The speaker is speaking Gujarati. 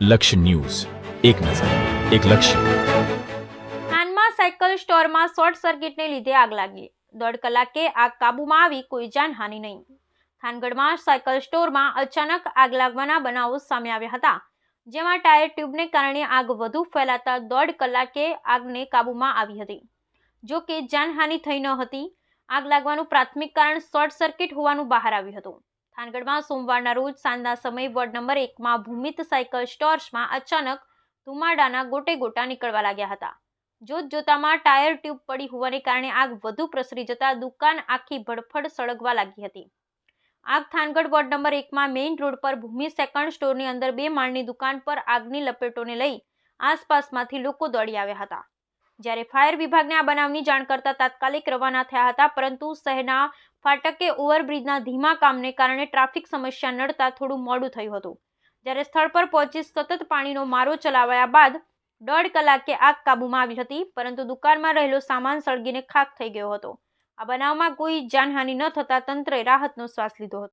લક્ષ્ય ન્યૂઝ. એક નજર, એક લક્ષ્ય. થાનમાં સાયકલ સ્ટોરમાં શોર્ટ સર્કિટને લીધે આગ લાગી. દોઢ કલાકે આગ કાબૂમાં આવી, કોઈ જાનહાનિ નહીં. થાનગઢમાં સાયકલ સ્ટોરમાં અચાનક આગ લાગવાના બનાવો સામે આવ્યા હતા. જેમાં ટાયર ટ્યુબને કારણે આગ વધુ ફેલાતા દોઢ કલાકે આગને કાબૂમાં આવી હતી. જો કે જાનહાનિ થઈ ન હતી, આગ લાગવાનું પ્રાથમિક કારણ શોર્ટ સર્કિટ હોવાનું બહાર આવ્યું હતું. થાનગઢમાં સોમવારના રોજ સાંજના સમયે વોર્ડ નંબર એકમાં ભૂમિત સાયકલ સ્ટોર્સમાં અચાનક ધુમાડાના ગોટે ગોટા નીકળવા લાગ્યા હતા. જોત જોતામાં ટાયર ટ્યુબ પડી હોવાને કારણે આગ વધુ પ્રસરી જતા દુકાન આખી ભડફડ સળગવા લાગી હતી. આગ થાનગઢ વોર્ડ નંબર એકમાં મેઇન રોડ પર ભૂમિ સેકન્ડ સ્ટોરની અંદર બે માળની દુકાન પર આગની લપેટોને લઈ આસપાસમાંથી લોકો દોડી આવ્યા હતા. જ્યારે ફાયર વિભાગને આ બનાવની જાણ કરતા તાત્કાલિક રવાના થયા હતા, પરંતુ શહેરના ફાટકે ઓવરબ્રિજના ધીમા કામને કારણે ટ્રાફિક સમસ્યા નડતા થોડું મોડું થયું હતું. જ્યારે સ્થળ પર પહોંચી સતત પાણીનો મારો ચલાવાયા બાદ દોઢ કલાકે આગ કાબૂમાં આવી હતી, પરંતુ દુકાનમાં રહેલો સામાન સળગીને ખાખ થઈ ગયો હતો. આ બનાવમાં કોઈ જાનહાનિ ન થતાં તંત્રએ રાહતનો શ્વાસ લીધો હતો.